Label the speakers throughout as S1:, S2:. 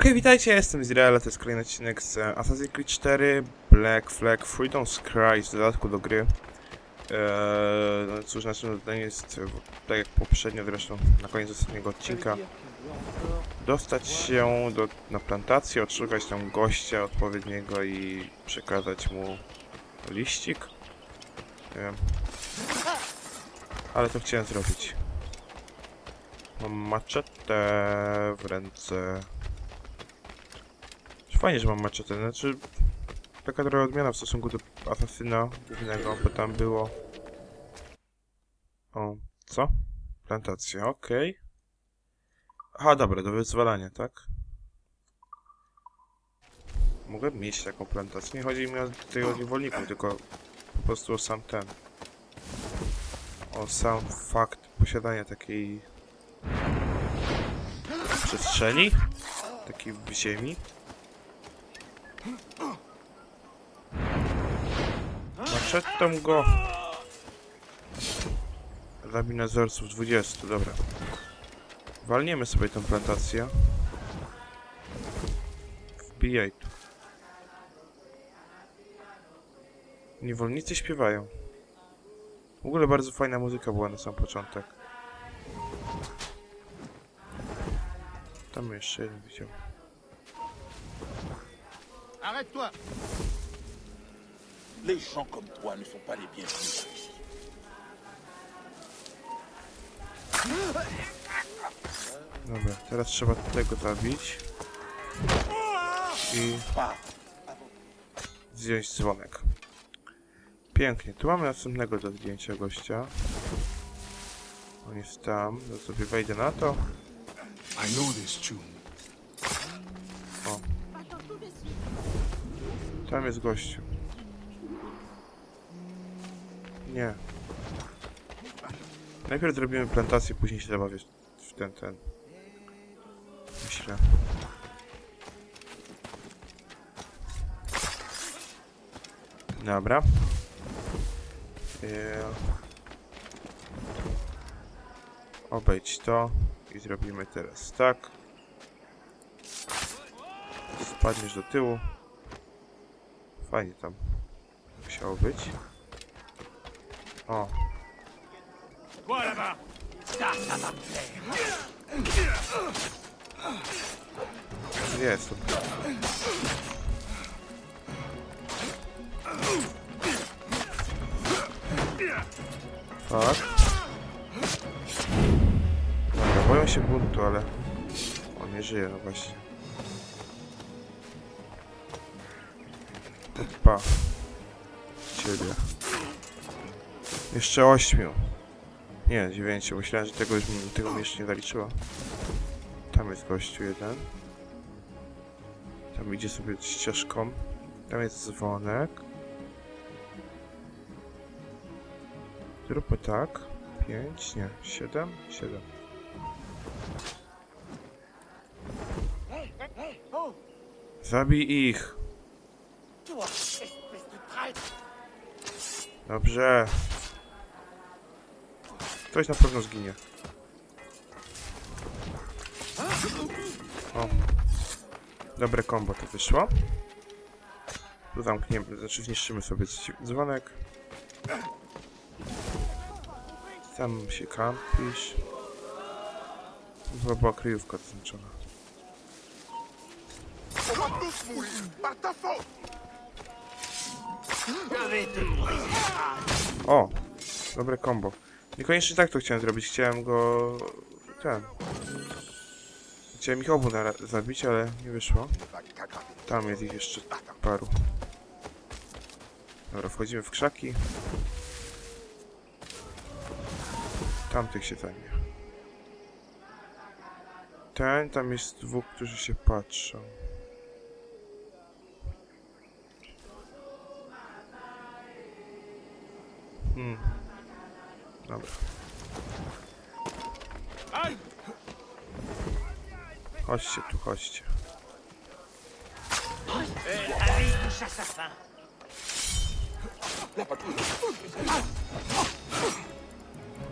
S1: Okej, witajcie, jestem Izrael, to jest kolejny odcinek z Assassin's Creed 4 Black Flag Freedom's Cry w dodatku do gry. Eee, no cóż, naszym zadaniem jest, e, tak jak poprzednio zresztą, na koniec ostatniego odcinka, dostać się do, na plantację, odszukać tam gościa odpowiedniego i przekazać mu liścik. Nie wiem. Ale to chciałem zrobić. Mam maczetę w ręce. Fajnie, że mam maczetę, znaczy taka trochę odmiana w stosunku do asasyna głównego, bo tam było... O, co? Plantacja, okej. Aha, dobra, do wyzwalania, tak? Mogę mieć taką plantację, nie chodzi mi o tego niewolników, tylko po prostu o sam ten. O sam fakt posiadania takiej przestrzeni, takiej ziemi. Maczetą go. Zabij nadzorców 20, dobra. Walniemy sobie tę plantację. Wbijaj tu. Niewolnicy śpiewają. W ogóle bardzo fajna muzyka była na sam początek. Tam jeszcze jeden widział.
S2: Arrête-toi Les gens comme toi ne sont pas les bienvenus ici.
S1: Dobra, teraz trzeba tego zabić. I zdjąć dzwonek. Pięknie, tu mamy następnego do zdjęcia gościa. On jest tam, ja sobie wejdę na to.
S3: I know this tune.
S1: Tam jest gościu. Nie. Najpierw zrobimy plantację, później się zabawię w ten, ten. Myślę. Dobra. Eee. Obejdź to i zrobimy teraz tak. Spadniesz do tyłu. Fajnie tam musiało być. O. Jest tu. Tak. Dobra, boją się buntu, ale on nie żyje, no właśnie. Opa. Ciebie. Jeszcze ośmiu. Nie, dziewięciu. Myślałem, że tego, już, tego mi jeszcze nie zaliczyło. Tam jest gościu jeden. Tam idzie sobie ścieżką. Tam jest dzwonek. Zróbmy tak. Pięć, nie. Siedem? Siedem. Zabij ich.
S2: Toi, espèce de traître
S1: Dobrze. Ktoś na pewno zginie. O. Dobre kombo to wyszło. Tu zamkniemy, znaczy zniszczymy sobie dz- dzwonek. Tam się kampisz. Chyba była kryjówka zaznaczona. O! Dobre kombo. Niekoniecznie tak to chciałem zrobić. Chciałem go... Ten... Chciałem ich obu zabić, ale nie wyszło. Tam jest ich jeszcze paru. Dobra, wchodzimy w krzaki. Tamtych się zajmie. Ten, tam jest dwóch, którzy się patrzą. Hmm. Dobra. Chodźcie tu, chodźcie.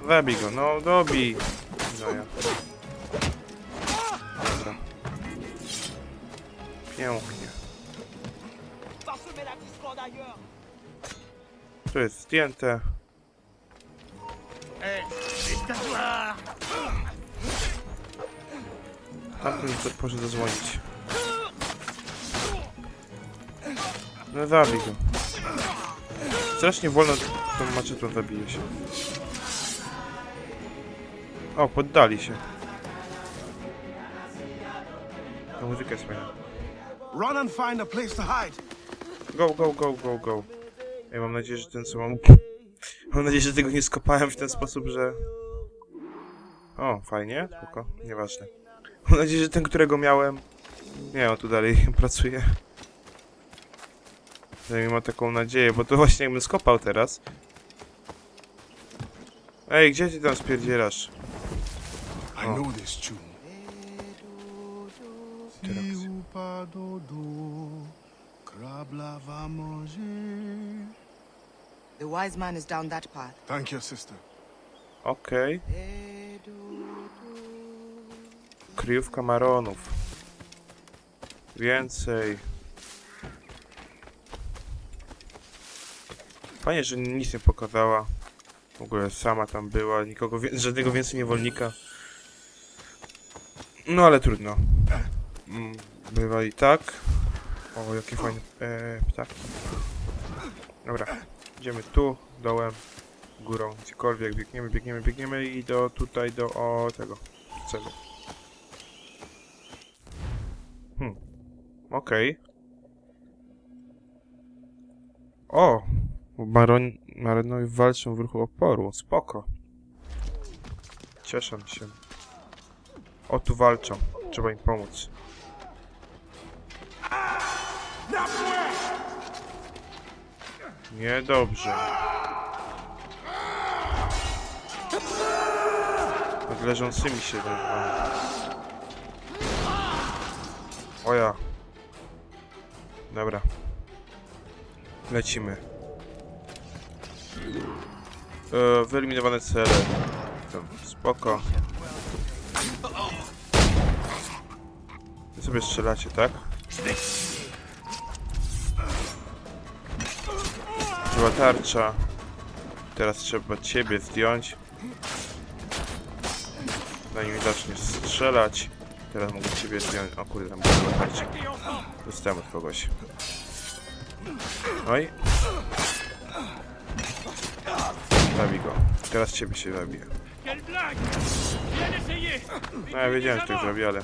S1: Zabij go, no dobij. No. Dobra. Pięknie. To jest zdjęte. Tamten co- poszedł zadzwonić. No zabij go. Strasznie wolno tą maczetą zabije się. O, poddali się. Ta muzyka jest fajna.
S3: Run and find a place to hide.
S1: Go, go, go, go, go. Ja mam nadzieję, że ten co mam... Mam nadzieję, że tego nie skopałem w ten sposób, że... O, fajnie, spoko, nieważne. Mam nadzieję, że ten, którego miałem... Nie, on tu dalej pracuje. Przynajmniej mam taką nadzieję, bo to właśnie jakbym skopał teraz. Ej, gdzie ty tam spierdzielasz?
S3: I know this tune.
S4: The wise man is down that path.
S3: Thank you, sister.
S1: Okej. Kryjówka maronów. Więcej. Fajnie, że nic nie pokazała. W ogóle sama tam była, nikogo, żadnego więcej niewolnika. No ale trudno. Mm, Bywa i tak. O, jakie fajne e, ptaki. Dobra, idziemy tu, dołem, górą, gdziekolwiek, biegniemy, biegniemy, biegniemy i do tutaj, do o tego celu. Hmm, okej. O! Baron, Maronowie walczą w ruchu oporu, spoko. Cieszę się. O, tu walczą, trzeba im pomóc. Niedobrze. Nad leżącymi się zajmowałem. O ja. Dobra. Lecimy. E, wyeliminowane cele. Spoko. Wy sobie strzelacie, tak? Była tarcza. Teraz trzeba ciebie zdjąć. Zanim zaczniesz strzelać. Teraz mogę ciebie zdjąć. O kurde, tam była tarcza. Dostałem od kogoś. Oj. Zabij go. Teraz ciebie się
S2: essayé
S1: No ja wiedziałem, że tak zrobi, ale...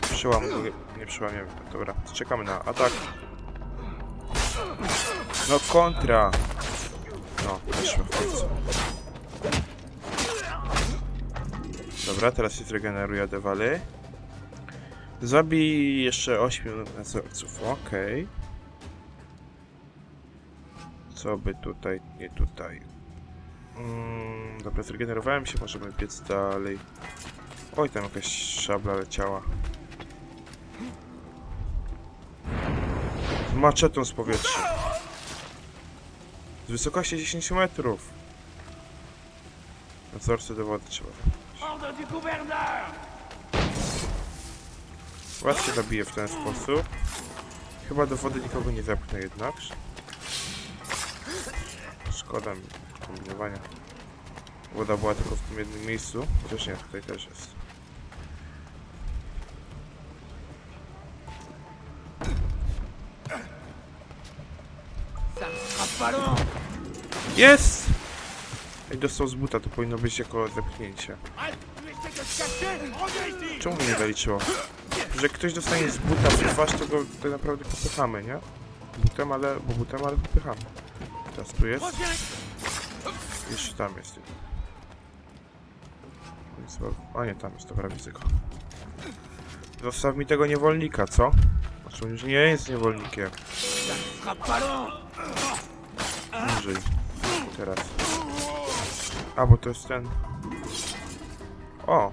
S1: Przyłam go... Nie przyłamię. Dobra, czekamy na atak. No kontra! No, weszło w końcu. Dobra, teraz się zregeneruje Dewaly. Zabij jeszcze 8 nadzorców, okej. Co by tutaj, nie tutaj. Mm, dobra, zregenerowałem się, możemy biec dalej. Oj, tam jakaś szabla leciała. Maczetą z powietrza. Z wysokości 10 metrów. Nadzorcy do wody trzeba.
S2: Ordre du gouverneur
S1: Was się zabije w ten sposób. Chyba do wody nikogo nie zepchnę jednak. Szkoda mi kombinowania. Woda była tylko w tym jednym miejscu. Chociaż nie, tutaj też jest. Jest! Ej, dostał z buta, to powinno być jako zepchnięcie. Czemu mi nie zaliczyło? Że ktoś dostanie z buta w twarz, to go tak naprawdę popychamy, nie? Butem, ale... bo butem, ale popychamy. Teraz tu jest. Jeszcze tam jest. Chyba- A nie, tam jest, dobra, widzę go. Zostaw mi tego niewolnika, co? Znaczy on już nie jest niewolnikiem. Niżej. Teraz. A, bo to jest ten... O!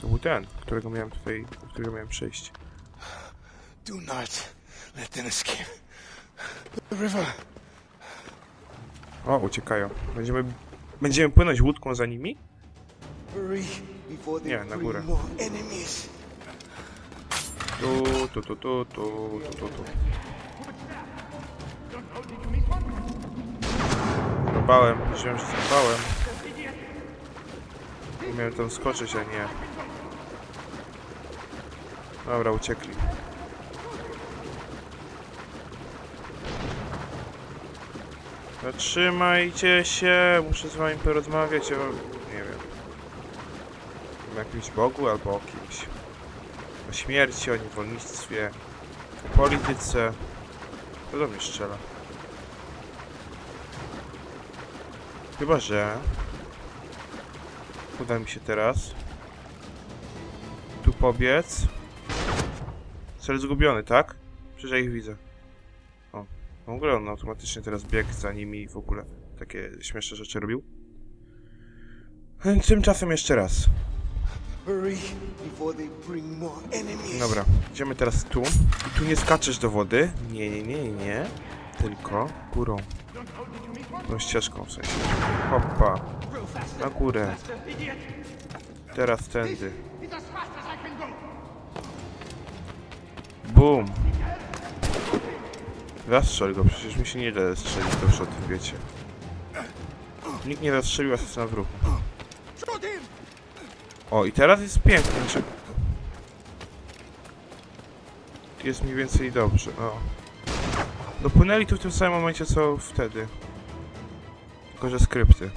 S1: To był ten, którego miałem tutaj, którego miałem przejść.
S3: Do not let them escape. The river.
S1: O, uciekają. Będziemy... Będziemy płynąć łódką za nimi? Yeah, na górę. Tu, tu, tu, tu, tu, tu, tu, tu. Probałem, wziąłem się zrąbałem. Miałem tam skoczyć, a nie. Dobra, uciekli. Zatrzymajcie się, muszę z wami porozmawiać o... nie wiem. O jakimś Bogu albo o kimś. O śmierci, o niewolnictwie, o polityce. Kto do mnie strzela? Chyba, że... Uda mi się teraz... Tu pobiec. Cel zgubiony, tak? Przecież ja ich widzę. O, w ogóle on automatycznie teraz biegł za nimi i w ogóle takie śmieszne rzeczy robił. Tymczasem jeszcze raz. Dobra, idziemy teraz tu. I tu nie skaczesz do wody. Nie, nie, nie, nie. Tylko górą. Tą ścieżką w sensie. Hoppa. Na górę. Teraz tędy. Bum. Zastrzel go, przecież mi się nie da strzelić dobrze o tym wiecie. Nikt nie zastrzelił asesyna w ruchu. O, i teraz jest pięknie. Jest mniej więcej dobrze, no. Dopłynęli tu w tym samym momencie co wtedy. Tylko, że skrypty.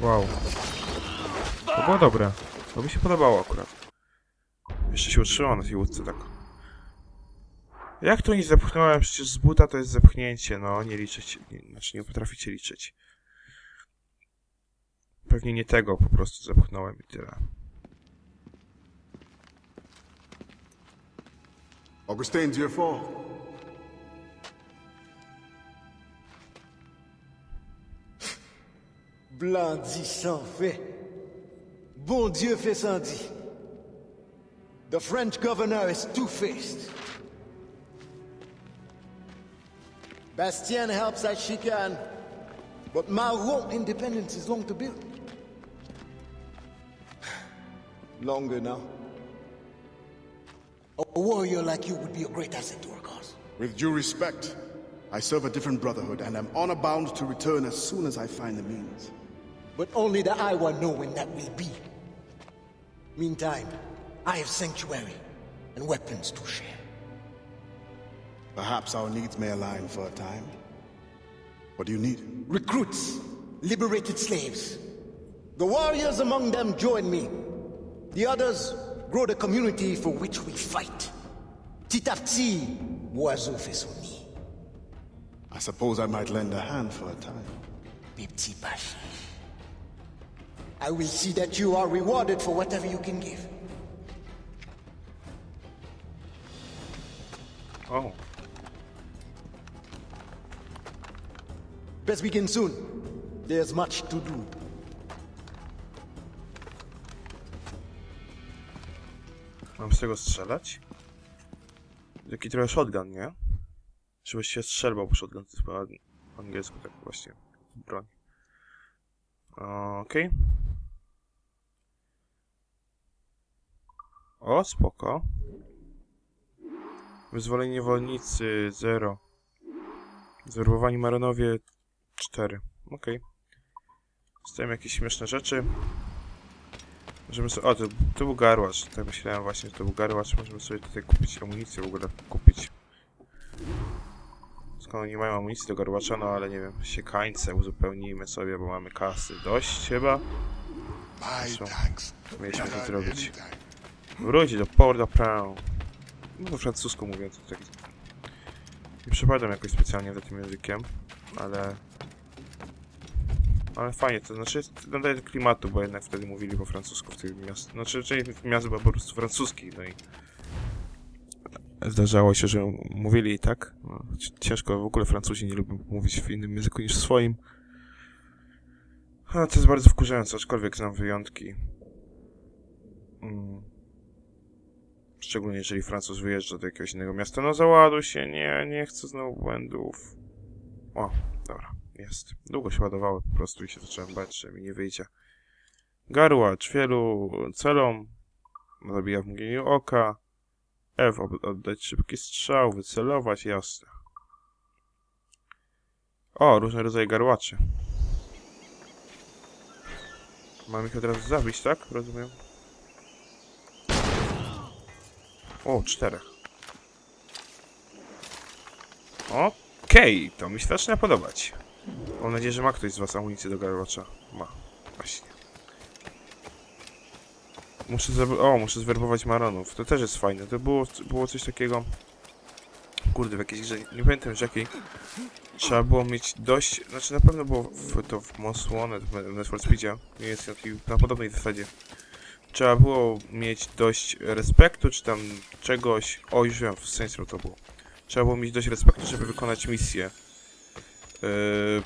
S1: Wow. To było dobre. To mi się podobało akurat. Jeszcze się utrzymał na tej łódce tak. Jak to nie zepchnąłem? Przecież z buta to jest zepchnięcie, no nie liczyć, nie, znaczy nie potraficie liczyć. Pewnie nie tego po prostu zepchnąłem i tyle.
S3: Augustine's your fault.
S5: Blanc dit sans fait. Bon Dieu fait sans dit. The French governor is two-faced. Bastien helps as she can, but Maroon independence is long to build. Longer now. A warrior like you would be a great asset to our cause.
S3: With due respect, I serve a different brotherhood and am honor bound to return as soon as I find the means.
S5: But only the Iwa know when that will be. Meantime, I have sanctuary and weapons to share.
S3: Perhaps our needs may align for a time. What do you need?
S5: Recruits, liberated slaves. The warriors among them join me. The others grow the community for which we fight. Titapti, Boazo fait son nid.
S3: I suppose I might lend a hand for a time.
S5: Pipti Pashi. I will see that you are rewarded for whatever you can give.
S1: Oh.
S5: Best begin soon. There's much to do.
S1: Mam z tego strzelać? Taki trochę shotgun, nie? Żebyś się strzelbał, bo shotgun to jest po angielsku tak właśnie broń. Okej. O, spoko. Wyzwolenie niewolnicy 0. Zwerwowani maronowie 4. Okej. Zostają jakieś śmieszne rzeczy. Możemy sobie... O, to, to był garłacz. Tak myślałem właśnie, że to był garłacz. Możemy sobie tutaj kupić amunicję w ogóle. Kupić. Skoro nie mają amunicji do garłacza, no ale nie wiem, siekańce uzupełnijmy sobie, bo mamy kasy dość chyba.
S3: Thanks.
S1: Mieliśmy to zrobić. Wróć do Port-au-Prince. No po francusku mówiąc, to tak... Nie przepadam jakoś specjalnie za tym językiem, ale... Ale fajnie, to znaczy nadaje klimatu, bo jednak wtedy mówili po francusku w tych miastach. Znaczy, czyli tych miast było po prostu francuskich, no i... Zdarzało się, że mówili tak. No, ci- ciężko, w ogóle Francuzi nie lubią mówić w innym języku niż w swoim. A, to jest bardzo wkurzające, aczkolwiek znam wyjątki. Mm. Szczególnie jeżeli Francuz wyjeżdża do jakiegoś innego miasta. No załaduj się, nie, nie chcę znowu błędów. O, dobra, jest. Długo się ładowało po prostu i się zacząłem bać, że mi nie wyjdzie. Garłacz wielu celom zabija w mgnieniu oka. F oddać szybki strzał, wycelować, jasne. O, różne rodzaje garłaczy. Mam ich od razu zabić, tak? Rozumiem. O, czterech. Okej, to mi się zaczyna podobać. Mam nadzieję, że ma ktoś z was amunicję do garłacza. Ma. Właśnie. Muszę O, muszę zwerbować Maronów. To też jest fajne. To było, było coś takiego... Kurde, w jakiejś grze, nie pamiętam już jakiej. Trzeba było mieć dość... Znaczy na pewno było w, to w Most Wanted, w Need Speedzie. Nie jest taki, na podobnej zasadzie. Trzeba było mieć dość respektu, czy tam czegoś... O, już wiem, w Row to było. Trzeba było mieć dość respektu, żeby wykonać misję. Yy,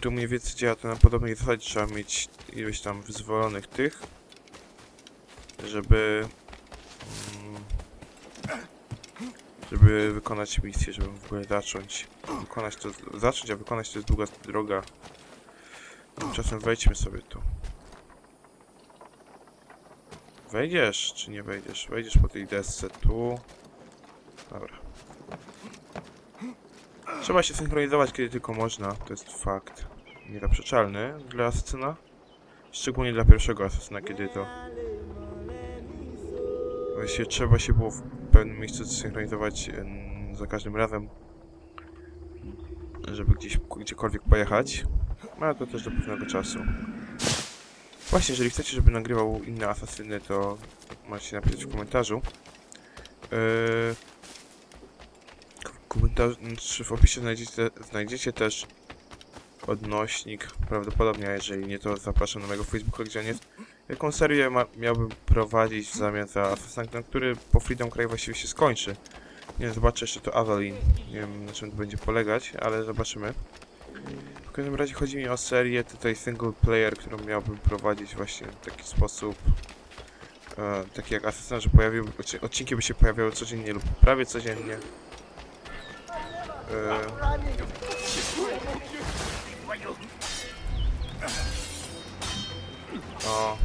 S1: tu mniej więcej działa to na podobnej zasadzie. Trzeba mieć ilość tam wyzwolonych tych, żeby... mm, żeby wykonać misję, żeby w ogóle zacząć. Wykonać to, zacząć, a wykonać to jest długa droga. Tymczasem wejdźmy sobie tu. Wejdziesz, czy nie wejdziesz? Wejdziesz po tej desce tu. Dobra. Trzeba się synchronizować, kiedy tylko można. To jest fakt niezaprzeczalny dla asesyna. Szczególnie dla pierwszego asesyna, kiedy to... Właściwie trzeba się było w pewnym miejscu synchronizować em, za każdym razem, żeby gdzieś, gdziekolwiek pojechać. Ale to też do pewnego czasu. Właśnie, jeżeli chcecie, żeby nagrywał inne asasyny, to możecie napisać w komentarzu. Yy, w komentarzu, czy w opisie znajdziecie, znajdziecie też odnośnik, prawdopodobnie, a jeżeli nie, to zapraszam na mojego Facebooka, gdzie on jest. Jaką serię ma, miałbym prowadzić w zamian za Assassin's który po Freedom Cry właściwie się skończy. Nie zobaczę jeszcze to Avalin. Nie wiem na czym to będzie polegać, ale zobaczymy. W każdym razie chodzi mi o serię tutaj single player, którą miałbym prowadzić właśnie w taki sposób. E, taki jak Assassin, że pojawił, odci- odcinki by się pojawiały codziennie lub prawie codziennie. E, o.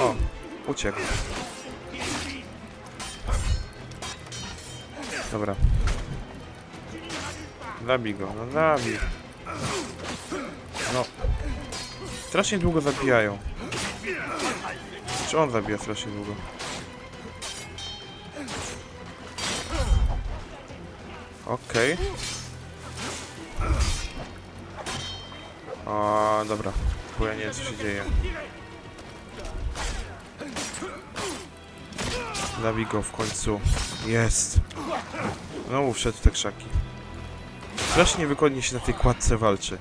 S1: O, uciekł. Dobra. Zabij go, no zabij. No. Strasznie długo zabijają. Czy on zabija strasznie długo? Okej. O, dobra. Bo ja nie wiem co się dzieje. Zabij go w końcu. Jest. Znowu wszedł w te krzaki. Strasznie niewygodnie się na tej kładce walczy.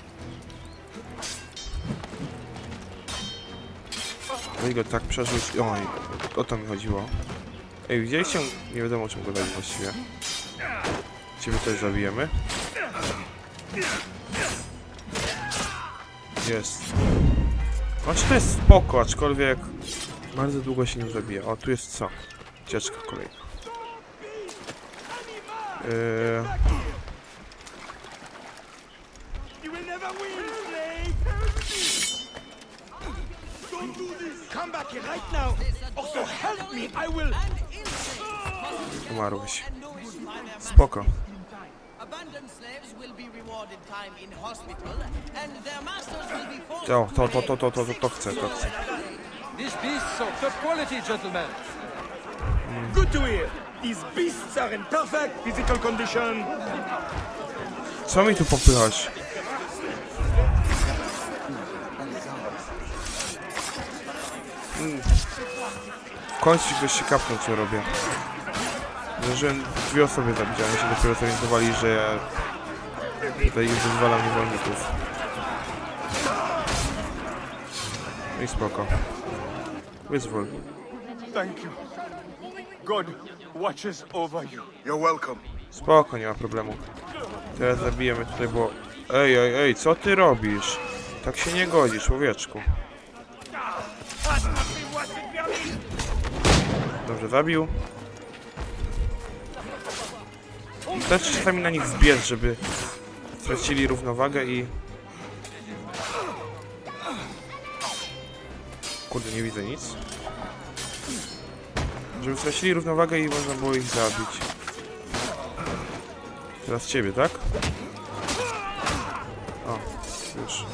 S1: Weź go tak przeżyć. Oj, o to mi chodziło. Ej, widzieliście? Nie wiadomo czym go dali właściwie. Ciebie też zabijemy. Jest. Znaczy to jest spoko, aczkolwiek bardzo długo się nie zabija. O, tu jest co? Ucieczka kolejna. Yy, umarłeś. Spoko. To, to, to, to, to, to, to, to chcę, to chcę.
S6: These beasts are top quality, gentlemen.
S2: Good to hear! These beasts are in perfect physical condition!
S1: Co mi tu popychasz? Mm. W końcu ktoś się kapnął, co robię. Zdążyłem dwie osoby zabić, ale się dopiero zorientowali, że ja tutaj wyzwalam niewolników. No i spoko. Wyzwól.
S2: Thank you. God watches over you.
S3: You're welcome.
S1: Spoko, nie ma problemu. Teraz zabijemy tutaj, bo... Ej, ej, ej, co ty robisz? Tak się nie godzi, człowieczku. Dobrze, zabił. Też czasami na nich zbierz, żeby stracili równowagę i... Kurde, nie widzę nic. Żeby stracili równowagę i można było ich zabić. Teraz ciebie, tak? O, już.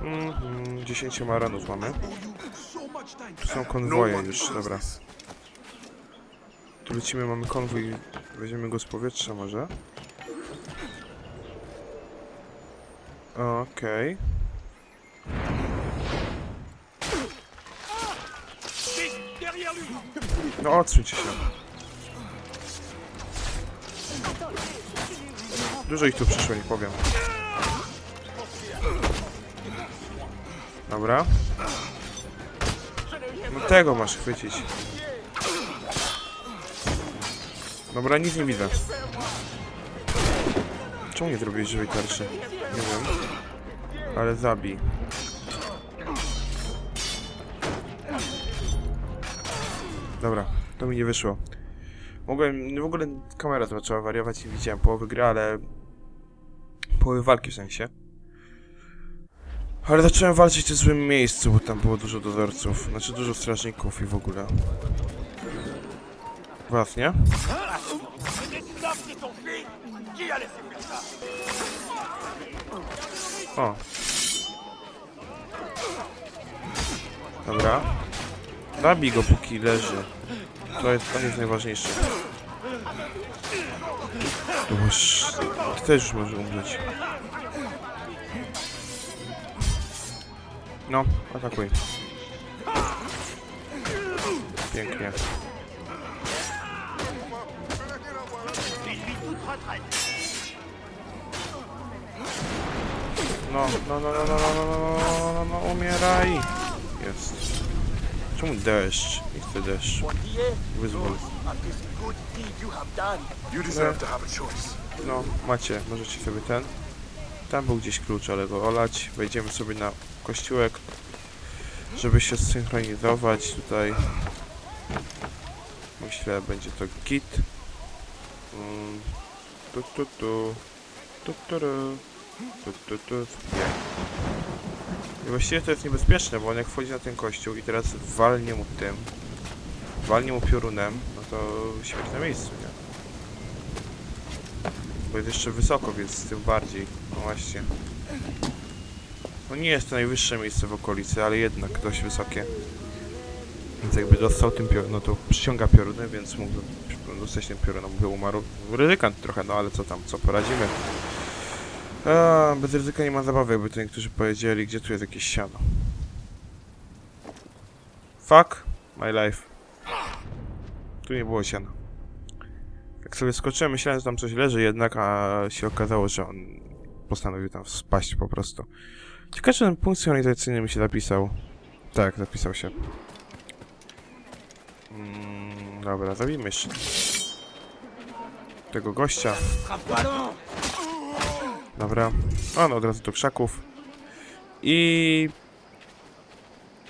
S1: Mhm, 10 maranów mamy. Tu są konwoje już, dobra. Tu lecimy, mamy konwój, weźmiemy go z powietrza może. Okej. No odsuńcie się. Dużo ich tu przyszło, nie powiem. Dobra. No tego masz chwycić. Dobra, nic nie widzę. Czemu nie zrobiłeś żywej tarczy? Nie wiem. Ale zabij. Dobra, to mi nie wyszło. Mogłem, w ogóle kamera zaczęła wariować i widziałem połowę gry, ale... Połowy walki w sensie. Ale zacząłem walczyć w złym miejscu, bo tam było dużo dozorców. Znaczy dużo strażników i w ogóle. Was, nie? O. Dobra. Zabij go póki leży. To jest, to jest najważniejsze. Boż, ty też już może umrzeć. No, atakuj. Pięknie. No, no, no, no, no, no, no, no, no, no, no, umieraj! Jest. Czemu deszcz? Nie chcę deszcz. Wyzwól. No, macie, możecie sobie ten. Tam był gdzieś klucz, ale go olać. Wejdziemy sobie na kościółek, żeby się zsynchronizować tutaj. Myślę, będzie to git. Mm. Tu, tu, tu. Tu, tu, tu, tu, tu. Nie. I właściwie to jest niebezpieczne, bo on jak wchodzi na ten kościół i teraz walnie mu tym, walnie mu piorunem, no to śmierć na miejscu, nie? Bo jest jeszcze wysoko, więc tym bardziej. No właśnie. No nie jest to najwyższe miejsce w okolicy, ale jednak dość wysokie. Więc jakby dostał tym piorun, no to przyciąga pioruny, więc mógł dostać ten piorun, no by umarł. Ryzykant trochę, no ale co tam, co poradzimy. A, bez ryzyka nie ma zabawy, jakby to niektórzy powiedzieli, gdzie tu jest jakieś siano. Fuck my life. Tu nie było siana. Jak sobie skoczyłem, myślałem, że tam coś leży jednak, a się okazało, że on postanowił tam spaść po prostu. Ciekawe, czy ten punkt synchronizacyjny mi się zapisał. Tak, zapisał się. Mm, dobra, zabijmy jeszcze tego gościa. Dobra. A no, od razu do krzaków. I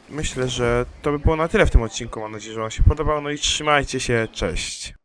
S1: myślę, że to by było na tyle w tym odcinku. Mam nadzieję, że Wam się podobał. No i trzymajcie się. Cześć.